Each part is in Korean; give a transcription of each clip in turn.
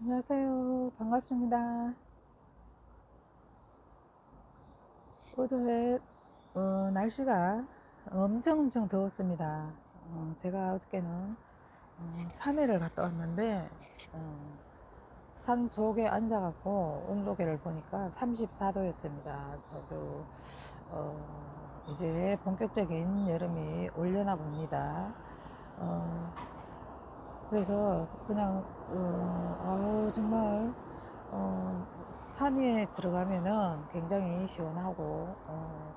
안녕하세요. 반갑습니다. 어제 어, 날씨가 엄청 엄청 더웠습니다. 어, 제가 어저께는 어, 산에를 갔다 왔는데 어, 산 속에 앉아갖고 온도계를 보니까 34도였습니다. 저도 어, 이제 본격적인 여름이 올려나 봅니다. 어, 그래서 그냥 어, 아우 정말 어, 산 위에 들어가면은 굉장히 시원하고 어,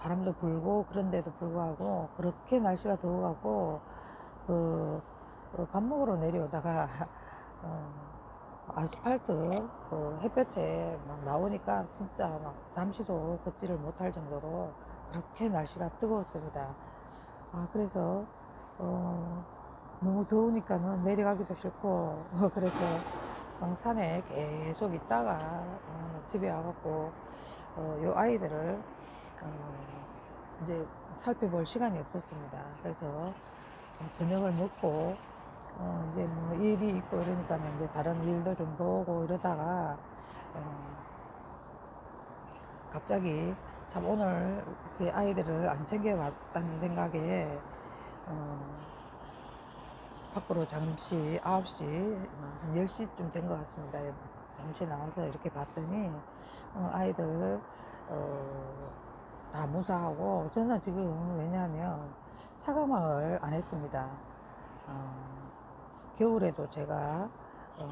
바람도 불고 그런데도 불구하고 그렇게 날씨가 더워갖고 그, 어, 밥 먹으러 내려오다가 어, 아스팔트 그 햇볕에 막 나오니까 진짜 막 잠시도 걷지를 못할 정도로 그렇게 날씨가 뜨거웠습니다. 아 그래서 어, 너무 더우니까는 내려가기도 싫고 어, 그래서 어, 산에 계속 있다가 어, 집에 와갖고 어, 요 아이들을 어, 이제 살펴볼 시간이 없었습니다. 그래서 어, 저녁을 먹고 어, 이제 뭐 일이 있고 이러니까 이제 다른 일도 좀 보고 이러다가 어, 갑자기 참 오늘 그 아이들을 안 챙겨왔다는 생각에 어, 밖으로 잠시 9시 한 10시쯤 된 것 같습니다. 잠시 나와서 이렇게 봤더니 어, 아이들 어, 다 무사하고 저는 지금 왜냐하면 차가망을 안 했습니다. 어, 겨울에도 제가 어,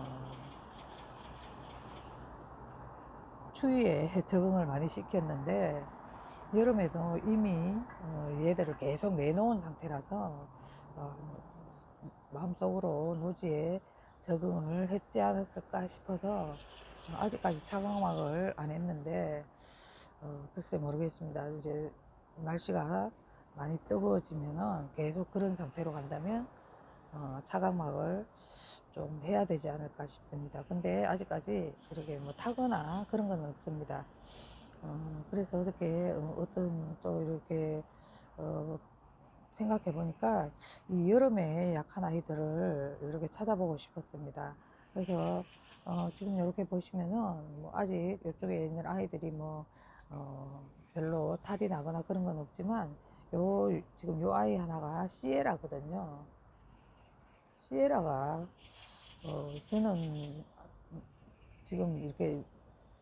추위에 적응을 많이 시켰는데 여름에도 이미 어, 얘들을 계속 내놓은 상태라서 어, 마음속으로 노지에 적응을 했지 않았을까 싶어서 아직까지 차광막을 안 했는데 어, 글쎄 모르겠습니다. 이제 날씨가 많이 뜨거워지면은 계속 그런 상태로 간다면 어, 차광막을 좀 해야 되지 않을까 싶습니다. 근데 아직까지 그렇게 뭐 타거나 그런 건 없습니다. 어, 그래서 어저께 어, 어떤 또 이렇게 어, 생각해 보니까 이 여름에 약한 아이들을 이렇게 찾아보고 싶었습니다. 그래서 어, 지금 이렇게 보시면은 뭐 아직 이쪽에 있는 아이들이 뭐 어, 별로 탈이 나거나 그런 건 없지만 요 지금 요 아이 하나가 시에라거든요. 시에라가 어, 저는 지금 이렇게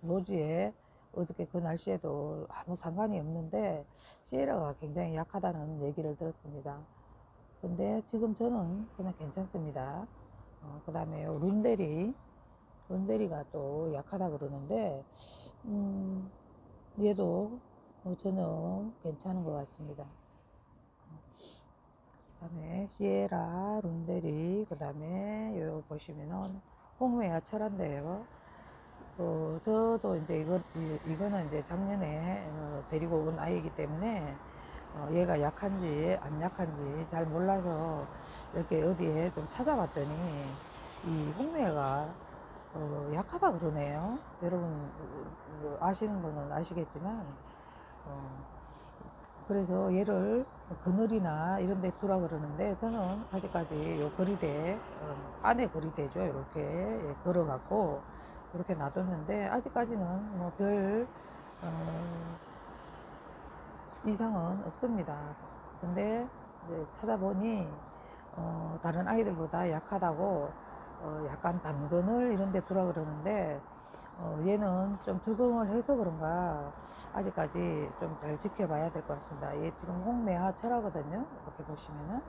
노지에 어저께 그 날씨에도 아무 상관이 없는데 시에라가 굉장히 약하다는 얘기를 들었습니다. 근데 지금 저는 그냥 괜찮습니다. 어, 그 다음에 룬데리, 룬데리가 또 약하다 그러는데, 음, 얘도 뭐 저는 괜찮은 것 같습니다. 그 다음에 시에라, 룬데리, 그 다음에 요 보시면은 홍매야 철한데요. 어, 저도 이제 이거, 이, 거는 이제 작년에 어, 데리고 온 아이이기 때문에 어, 얘가 약한지 안 약한지 잘 몰라서 이렇게 어디에 좀 찾아봤더니 이 홍매가 어, 약하다 그러네요. 여러분 어, 아시는 분은 아시겠지만 어, 그래서 얘를 그늘이나 이런 데 두라 그러는데 저는 아직까지 요 거리대 어, 안에 거리대죠 이렇게 예, 걸어갖고 이렇게 놔뒀는데 아직까지는 뭐별 어, 이상은 없습니다. 근데 이제 찾아보니 어, 다른 아이들보다 약하다고 어, 약간 반근을 이런 데 두라 그러는데 어, 얘는 좀 적응을 해서 그런가 아직까지 좀 잘 지켜봐야 될 것 같습니다. 얘 지금 홍매화 철하거든요. 이렇게 보시면은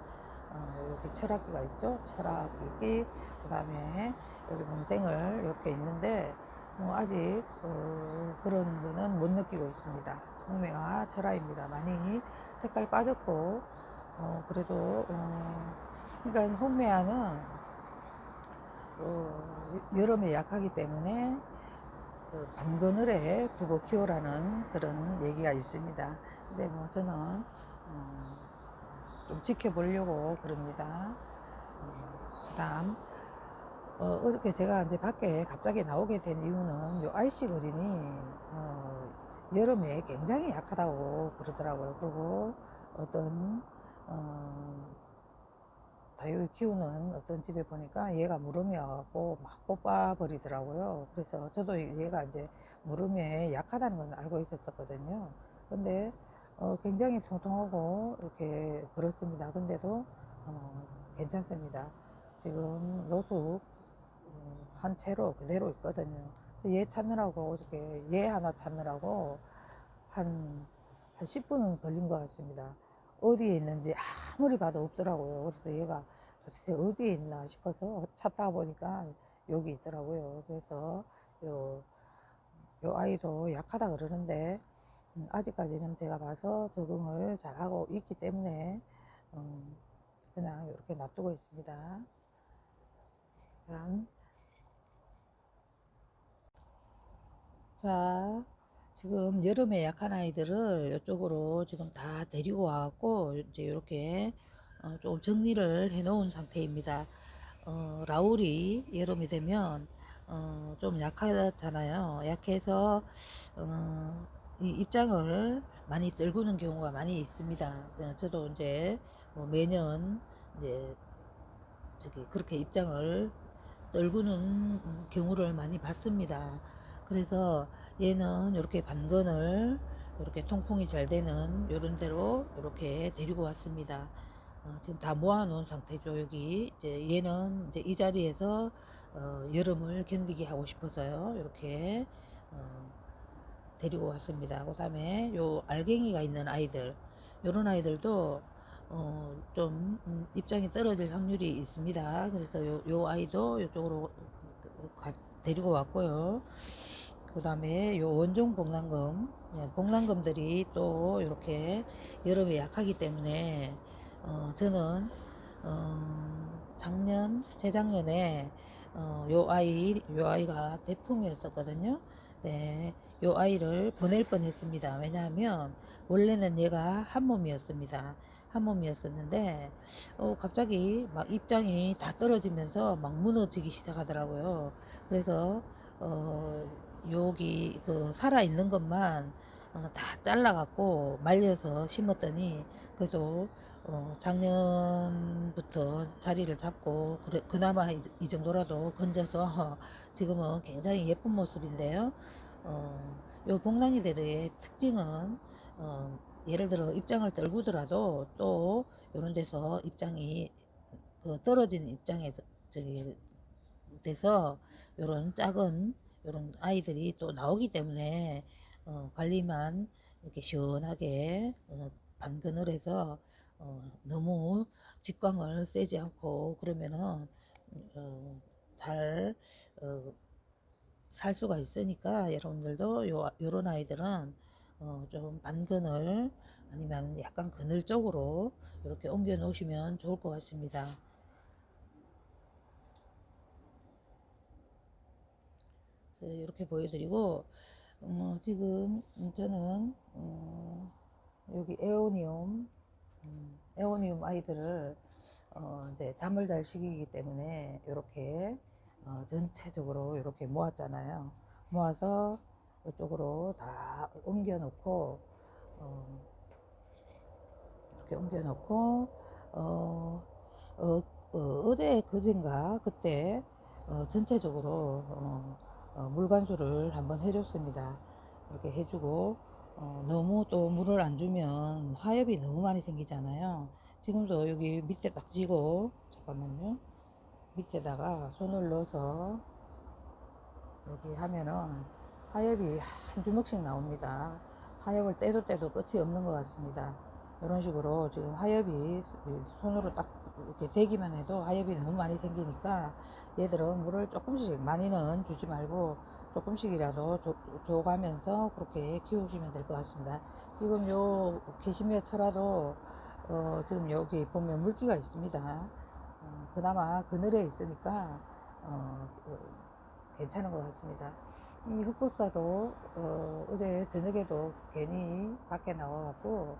어, 여기 철학기가 있죠. 철학기 그 다음에 여기 몸생을 이렇게 있는데 뭐 아직 어, 그런 거는 못 느끼고 있습니다. 홍매화 철화입니다. 많이 색깔 빠졌고 어, 그래도 어, 그러니까 홍매화는 어, 여름에 약하기 때문에 그 반그늘에 두고 키우라는 그런 얘기가 있습니다. 근데 뭐 저는 음, 좀 지켜보려고 그럽니다. 음, 그다음 어, 어저께 제가 이제 밖에 갑자기 나오게 된 이유는 요 아이씨 거진이 어, 여름에 굉장히 약하다고 그러더라고요. 그리고 어떤 어, 다육이 키우는 어떤 집에 보니까 얘가 무름이 와갖고 막 뽑아 버리더라고요. 그래서 저도 얘가 이제 무름에 약하다는 건 알고 있었거든요. 근데 어, 굉장히 통통하고 이렇게 그렇습니다. 근데도 어, 괜찮습니다. 지금 노숙 음, 한 채로 그대로 있거든요. 얘 찾느라고 어저께 얘 하나 찾느라고 한, 한 10분은 걸린 것 같습니다. 어디에 있는지 아무리 봐도 없더라고요. 그래서 얘가 도대체 어디에 있나 싶어서 찾다가 보니까 여기 있더라고요. 그래서 요, 요 아이도 약하다 그러는데 음, 아직까지는 제가 봐서 적응을 잘하고 있기 때문에 음, 그냥 이렇게 놔두고 있습니다. 그럼 자, 지금 여름에 약한 아이들을 이쪽으로 지금 다 데리고 와갖고 이제 이렇게 어, 조금 정리를 해 놓은 상태입니다. 어, 라울이 여름이 되면 어, 좀 약하잖아요. 약해서 어, 이 입장을 많이 떨구는 경우가 많이 있습니다. 어, 저도 이제 뭐 매년 이제 저기 그렇게 입장을 떨구는 경우를 많이 봤습니다. 그래서 얘는 이렇게 반건을 이렇게 통풍이 잘 되는 이런 데로 이렇게 데리고 왔습니다. 어, 지금 다 모아 놓은 상태죠. 여기 이제 얘는 이제 이 자리에서 어, 여름을 견디게 하고 싶어서요. 이렇게 어, 데리고 왔습니다. 그 다음에 요 알갱이가 있는 아이들, 요런 아이들도 어, 좀 음, 입장이 떨어질 확률이 있습니다. 그래서 요, 요 아이도 이쪽으로 가, 데리고 왔고요. 그 다음에 요 원종 복랑금, 예, 복랑금들이 또 이렇게 여름에 약하기 때문에 어, 저는 어, 작년, 재작년에 어, 요 아이, 요 아이가 대품이었었거든요. 네, 요 아이를 보낼 뻔 했습니다. 왜냐하면 원래는 얘가 한 몸이었습니다. 한 몸이었었는데 어, 갑자기 막 입장이 다 떨어지면서 막 무너지기 시작하더라고요. 그래서 어, 여기 그 살아 있는 것만 어, 다 잘라갖고 말려서 심었더니 그래도 어, 작년부터 자리를 잡고 그래, 그나마 이, 이 정도라도 건져서 지금은 굉장히 예쁜 모습인데요. 어, 요 복랑이들의 특징은 어, 예를 들어 입장을 떨구더라도 또 이런 데서 입장이 그 떨어진 입장에서 저기 돼서 요런 작은 요런 아이들이 또 나오기 때문에 어, 관리만 이렇게 시원하게 어, 반근을 해서 어, 너무 직광을 세지 않고 그러면은 어, 잘 어, 살 수가 있으니까 여러분들도 요, 요런 아이들은 어, 좀 반근을 아니면 약간 그늘 쪽으로 이렇게 옮겨 놓으시면 좋을 것 같습니다. 그래서 이렇게 보여드리고 어, 지금 저는 어, 여기 에오니움 음, 에오니움 아이들을 어, 이제 잠을 잘 시키기 때문에 이렇게 어, 전체적으로 이렇게 모았잖아요. 모아서 이쪽으로 다 옮겨 놓고 어, 이렇게 옮겨 놓고 어, 어, 어, 제 그젠가 그때 어, 전체적으로 어, 어, 물관수를 한번 해줬습니다. 이렇게 해주고 어, 너무 또 물을 안 주면 화엽이 너무 많이 생기잖아요. 지금도 여기 밑에 딱 쥐고 잠깐만요. 밑에다가 손을 넣어서 여기 하면은 하엽이 한 주먹씩 나옵니다. 하엽을 떼도 떼도 끝이 없는 것 같습니다. 이런 식으로 지금 하엽이 손으로 딱 이렇게 대기만 해도 하엽이 너무 많이 생기니까 얘들은 물을 조금씩 많이는 주지 말고 조금씩이라도 줘, 줘가면서 그렇게 키우시면 될 것 같습니다. 지금 요 게시미어 철화도 어, 지금 여기 보면 물기가 있습니다. 어, 그나마 그늘에 있으니까 어, 어, 괜찮은 것 같습니다. 이 흑법사도 어, 어제 저녁에도 괜히 밖에 나와갖고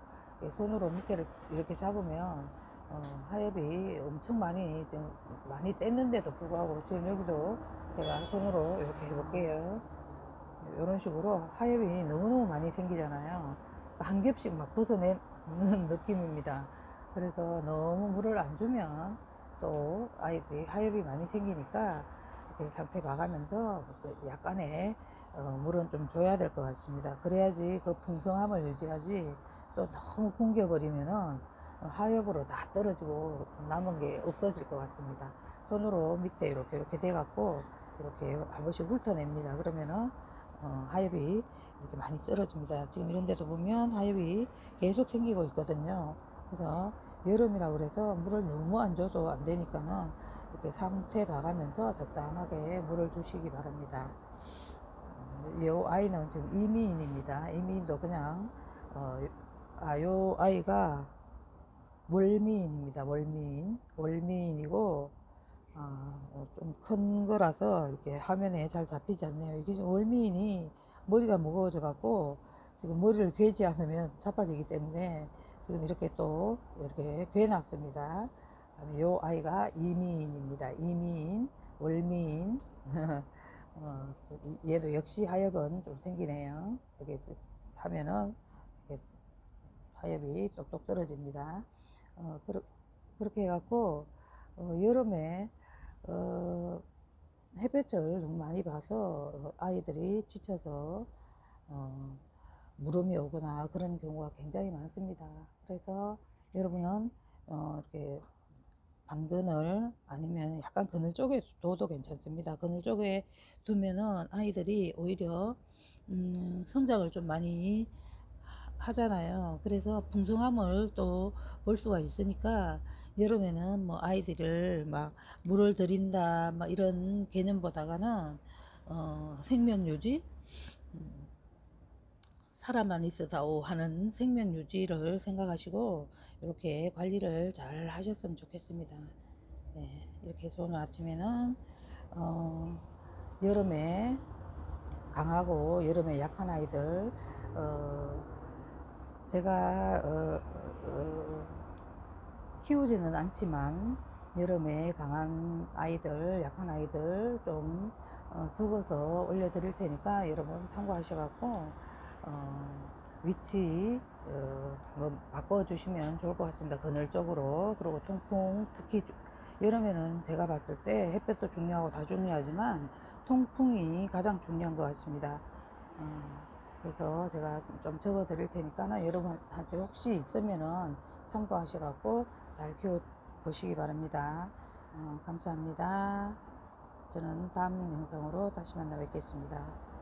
손으로 밑에를 이렇게 잡으면 어, 하엽이 엄청 많이 좀 많이 뗐는데도 불구하고 지금 여기도 제가 손으로 이렇게 해볼게요. 이런 식으로 하엽이 너무너무 많이 생기잖아요. 한 겹씩 막 벗어내는 느낌입니다. 그래서 너무 물을 안 주면 또 아이들이 하엽이 많이 생기니까 이렇게 상태 봐가면서 그 약간의 어, 물은 좀 줘야 될 것 같습니다. 그래야지 그 풍성함을 유지하지 또 너무 굶겨버리면은 어, 하엽으로 다 떨어지고 남은 게 없어질 것 같습니다. 손으로 밑에 이렇게 이렇게 대갖고 이렇게 한 번씩 훑어냅니다. 그러면은 어, 하엽이 이렇게 많이 떨어집니다. 지금 이런 데도 보면 하엽이 계속 생기고 있거든요. 그래서 여름이라 그래서 물을 너무 안 줘도 안 되니까는 이렇게 상태 봐가면서 적당하게 물을 주시기 바랍니다. 음, 요 아이는 지금 이미인입니다. 이미인도 그냥 어, 아, 요 아이가 월미인입니다. 월미인. 월미인이고, 아, 좀큰 거라서 이렇게 화면에 잘 잡히지 않네요. 이게 월미인이 머리가 무거워져 갖고, 지금 머리를 괴지 않으면 자빠지기 때문에 지금 이렇게 또 이렇게 괴놨습니다. 그다음에 요 아이가 이미인입니다. 이미인, 월미인. 어, 이- 얘도 역시 하엽은 좀 생기네요. 이렇게 하면은 이렇게 하엽이 똑똑 떨어집니다. 어, 그러, 그렇게 해갖고, 어, 여름에, 어, 햇볕을 너무 많이 봐서 어, 아이들이 지쳐서, 어, 무름이 오거나 그런 경우가 굉장히 많습니다. 그래서 여러분은, 어, 이렇게 반그늘 아니면 약간 그늘 쪽에 둬도 괜찮습니다. 그늘 쪽에 두면은 아이들이 오히려, 음, 성장을 좀 많이 하- 하잖아요. 그래서 풍성함을 또 볼 수가 있으니까 여름에는 뭐 아이들을 막 물을 들인다 막 이런 개념보다가는 어, 생명 유지 음, 살아만 있어다오 하는 생명 유지를 생각하시고 이렇게 관리를 잘 하셨으면 좋겠습니다. 네, 이렇게 해서 오늘 아침에는 어, 여름에 강하고 여름에 약한 아이들 어, 제가 어, 어, 키우지는 않지만 여름에 강한 아이들, 약한 아이들 좀 어, 적어서 올려드릴 테니까 여러분 참고하셔갖고 어, 위치 어, 한번 바꿔주시면 좋을 것 같습니다. 그늘 쪽으로 그리고 통풍 특히 주- 여름에는 제가 봤을 때 햇볕도 중요하고 다 중요하지만 통풍이 가장 중요한 것 같습니다. 어, 그래서 제가 좀 적어 드릴 테니까 여러분한테 혹시 있으면은 참고하셔갖고 잘 키워 보시기 바랍니다. 어, 감사합니다. 저는 다음 영상으로 다시 만나 뵙겠습니다.